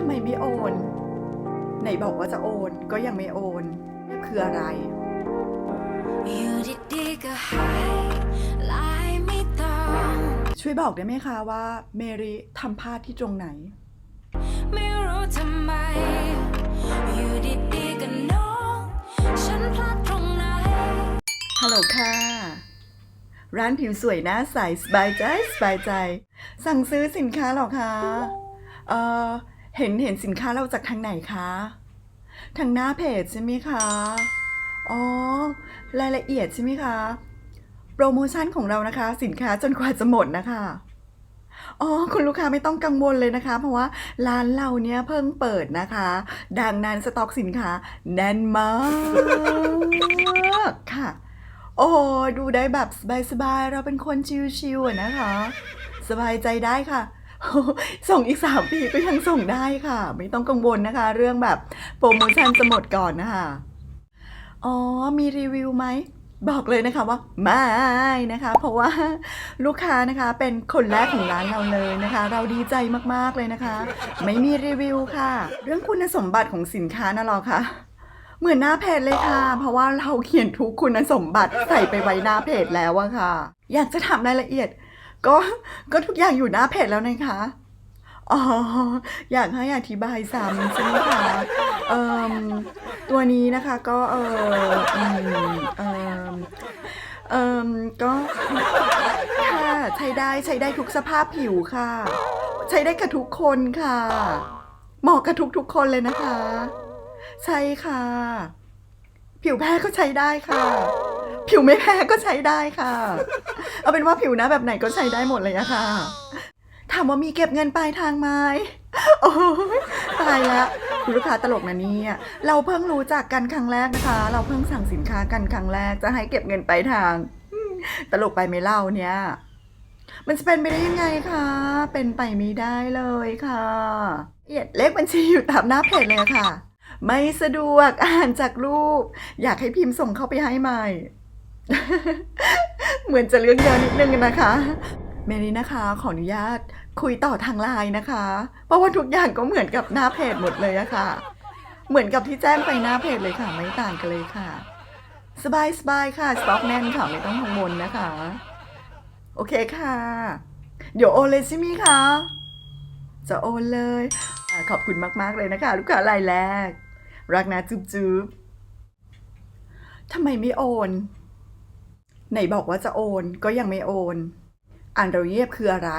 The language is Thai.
ทำไมไม่โอน ไหนบอกว่าจะโอนก็ยังไม่โอน คืออะไร อยู่ดีๆก็หายไลายไม่ต้อง ช่วยบอกได้ไหมคะว่า เมริทำพลาดที่ตรงไหน ไม่รู้ทำไม อยู่ดีๆก็น้อง ฉันพลาดตรงไหน ฮัลโหลค่ะ ร้านผิวสวยหน้าใสสบายใจ สบายใจ สั่งซื้อสินค้าเหรอคะ เออ เห็นเห็นสินค้าเราจากทางไหนคะ ทางหน้าเพจใช่ไหมคะ อ๋อ รายละเอียดใช่ไหมคะ โปรโมชั่นของเรานะคะ สินค้าจนกว่าจะหมดนะคะ อ๋อ คุณลูกค้าไม่ต้องกังวลเลยนะคะ เพราะว่าร้านเราเนี่ยเพิ่งเปิดนะคะ ดังนั้นสต็อกสินค้าแน่นมากค่ะ โอ้ดูได้แบบสบายๆ เราเป็นคนชิวๆนะคะ สบายใจได้ค่ะ ส่งอีก 3 ปีก็ยังส่งได้ค่ะ ไม่ต้องกังวลนะคะ เรื่องแบบโปรโมชั่นจะหมดก่อนนะคะ อ๋อ มีรีวิวไหม บอกเลยนะคะว่าไม่นะคะ เพราะว่าลูกค้านะคะเป็นคนแรกของร้านเราเลยนะคะ เราดีใจมากๆเลยนะคะ ไม่มีรีวิวค่ะ เรื่องคุณสมบัติของสินค้านะหรอคะเหมือนหน้าเพจเลยค่ะ เพราะว่าเราเขียนทุกคุณสมบัติใส่ไปไว้หน้าเพจแล้วอะค่ะ อยากจะถามรายละเอียด ก็ก็ทุกอย่างอยู่หน้าเพจแล้วนะคะอ๋ออยากให้อธิบายซ้ำใช่ไหมคะเอ่มตัวนี้นะคะก็เอออืมเอ่มเอ่มก็ค่ะใช้ได้ใช้ได้ทุกสภาพผิวค่ะ ใช้ได้กับทุกคนค่ะ เหมาะกับทุกทุกๆคนเลยนะคะ ใช่ค่ะ ผิวแพ้ก็ใช้ได้ค่ะ ผิวไม่แพ้ก็ใช้ได้ค่ะ เอาเป็นว่าผิวหน้าแบบไหนก็ใช้ได้หมดเลยอะค่ะ ถามว่ามีเก็บเงินปลายทางไหมโอ้ยตายล้วคุณลูกค้าตลกนะเนี่ยเราเพิ่งรู้จักกันครั้งแรกนะคะ เราเพิ่งสั่งสินค้ากันครั้งแรกจะให้เก็บเงินปลายทาง ตลกไปไหมเล่าเนี่ย มันจะเป็นไปได้ยังไงคะ เป็นไปไม่ได้เลยค่ะเอียดเลขบัญชีอยู่ตามหน้าเพจเลยค่ะ ไม่สะดวกอ่านจากรูป อยากให้พิมพ์ส่งเข้าไปให้ใหม่ เหมือนจะเรื่องเยอะนิดนึงนะคะเมลี่นะคะขออนุญาตคุยต่อทางไลน์นะคะ เพราะว่าทุกอย่างก็เหมือนกับหน้าเพจหมดเลยอะค่ะ เหมือนกับที่แจ้งไปหน้าเพจเลยค่ะ ไม่ต่างกันเลยค่ะ สบายสบายค่ะสต็อกแน่นค่ะไม่ต้องกังวลนะคะ โอเคค่ะ เดี๋ยวโอนเลยใช่ไหมคะจะโอนเลยขอบคุณมาก ๆ เลยนะคะ ลูกค้ารายแรก รักนะจุ๊บจุ๊บทำไมไม่โอน ไหนบอกว่าจะโอนก็ยังไม่โอน อ่านเราเยียบคืออะไร